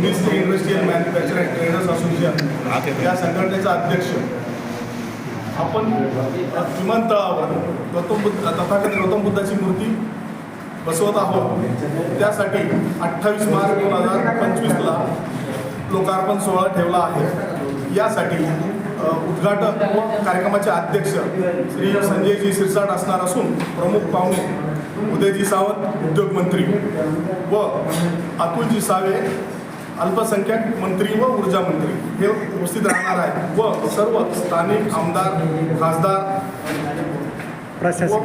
Ministry industrial manufacture and traders association या संघटनेचा अध्यक्ष. आपण विमानतळावर गौतम बुद्ध तथागत गौतम बुद्धाची मूर्ती बसवत आहोत. त्यासाठी अठ्ठावीस मार्च दोन हजार पंचवीसला लोकार्पण सोहळा ठेवला आहे. यासाठी अ, उद्घाटक व कार्यक्रमाचे अध्यक्ष श्री संजयजी सिरसाट असणार असून प्रमुख पाहुणे उदयजी सावंत उद्योगमंत्री व अतुलजी सावे अल्पसंख्याक मंत्री व ऊर्जा मंत्री हे उपस्थित राहणार आहेत व सर्व स्थानिक आमदार खासदार व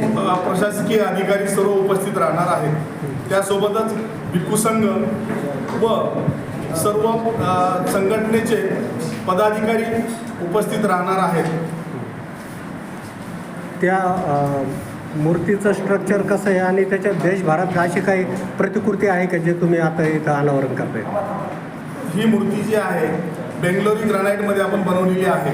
प्रशासकीय अधिकारी सर्व उपस्थित राहणार आहेत. त्यासोबतच भिक्खू संघ व सर्व संघटनेचे पदाधिकारी उपस्थित राहणार आहेत. त्या मूर्तीचं स्ट्रक्चर कसं आहे आणि त्याच्या देशभरात अशी काही प्रतिकृती आहे का जे तुम्ही आता इथं अनावरण करताय? ही मूर्ती जी आहे बेंगलोरी ग्रानाईटमध्ये आपण बनवलेली आहे.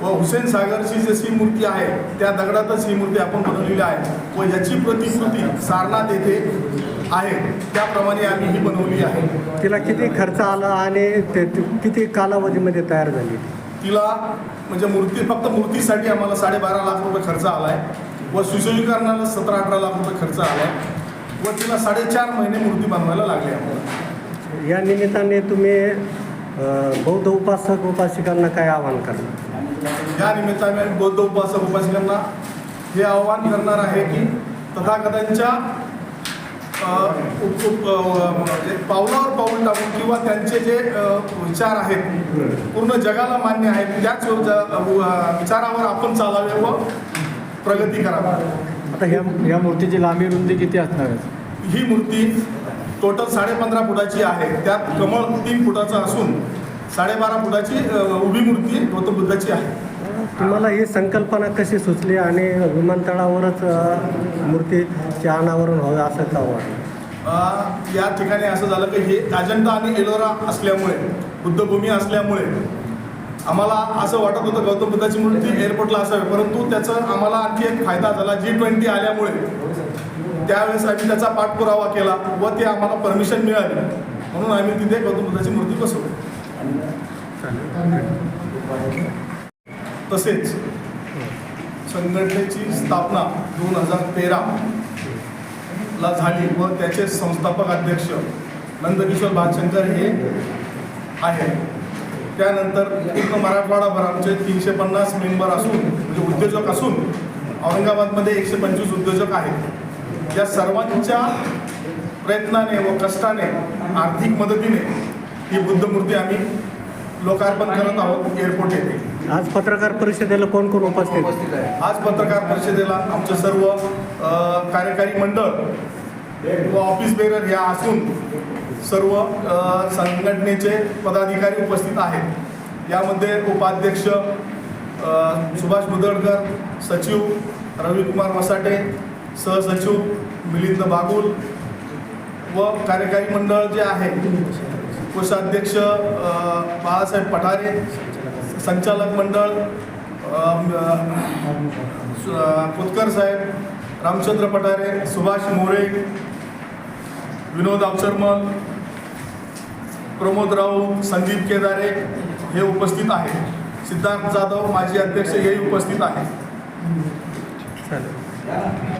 व हुसेन सागरची जशी मूर्ती आहे त्या दगडातच ही मूर्ती आपण बनवलेली आहे. व याची प्रतिकृती सारनाथ येथे आहे. त्याप्रमाणे आम्ही ही बनवली आहे. तिला किती खर्च आला आणि ते किती कालावधीमध्ये तयार झाली? तिला म्हणजे मूर्ती फक्त मूर्तीसाठी आम्हाला साडेबारा लाख रुपये खर्च आला आहे व सुशोभीकरणाला सतरा अठरा लाख रुपये खर्च आला आहे व तिला साडेचार महिने मूर्ती बनवायला लागली आम्हाला. या निमित्ताने तुम्ही बौद्ध उपासक उपासिकांना काय आवाहन करणार या निमित्ताने बौद्ध उपासक उपासिकांना हे आव्हान करणार आहे की तथागतांच्या अ, म्हणजे पावलावर पाऊल टाकून किंवा त्यांचे जे विचार आहेत पूर्ण जगाला मान्य आहेत त्याच विचारावर आपण चालावे व प्रगती करावी. आता ह्या या मूर्तीची लांबी रुंदी किती असणार आहे? ही मूर्ती टोटल साडेपंधरा फुटाची आहे. त्यात कमळ तीन फुटाचा असून साडेबारा फुटाची उभी मूर्ती गौतम बुद्धाची आहे. तुम्हाला ही संकल्पना कशी सुचली आणि विमानतळावरच मूर्तीचे अनावरण व्हावे असं का वाटलं? या ठिकाणी असं झालं की हे अजंठा आणि एलोरा असल्यामुळे बुद्धभूमी असल्यामुळे आम्हाला असं वाटत होतं गौतम बुद्धाची मूर्ती एअरपोर्टला असावी. परंतु त्याचं आम्हाला आणखी एक फायदा झाला. जी ट्वेंटी आल्यामुळे त्यावेळेस आम्ही त्याचा पाठपुरावा केला व ते आम्हाला परमिशन मिळाली. म्हणून आम्ही तिथे गौतम बुद्धाची मूर्ती बसवली. तसेच संघटनेची स्थापना दोन हजार तेरा ला झाली व त्याचे संस्थापक अध्यक्ष नंदकिशोर भालशंकर हे आहे. त्यानंतर पूर्ण मराठवाडाभर आमचे तीनशे पन्नास मेंबर असून म्हणजे उद्योजक असून औरंगाबादमध्ये एकशे पंचवीस उद्योजक आहेत. या सर्वांच्या प्रयत्नाने व कष्टाने आर्थिक मदतीने ही बुद्धमूर्ती आम्ही लोकार्पण करत आहोत एअरपोर्ट येथे आज पत्रकार परिषदेला कोण कोण उपस्थित आहे? आज पत्रकार परिषदेला आमचे सर्व कार्यकारी मंडळ व ऑफिस बेरर ह्या असून सर्व संघटनेचे पदाधिकारी उपस्थित आहेत यामध्ये उपाध्यक्ष सुभाष मुदळकर सचिव रविकुमार वसाटे सहसचिव मिलिंद बागुल व कार्यकारी मंडळ जे आहे कोषाध्यक्ष बाळासाहेब पठारे संचालक मंडळ पुतकर कुतकर साहेब रामचंद्र पठारे सुभाष मोरे विनोद अवचरमल प्रमोद राऊत संदीप केदारे हे उपस्थित आहेत. सिद्धार्थ जाधव माजी अध्यक्ष हेही उपस्थित आहेत. चालेल.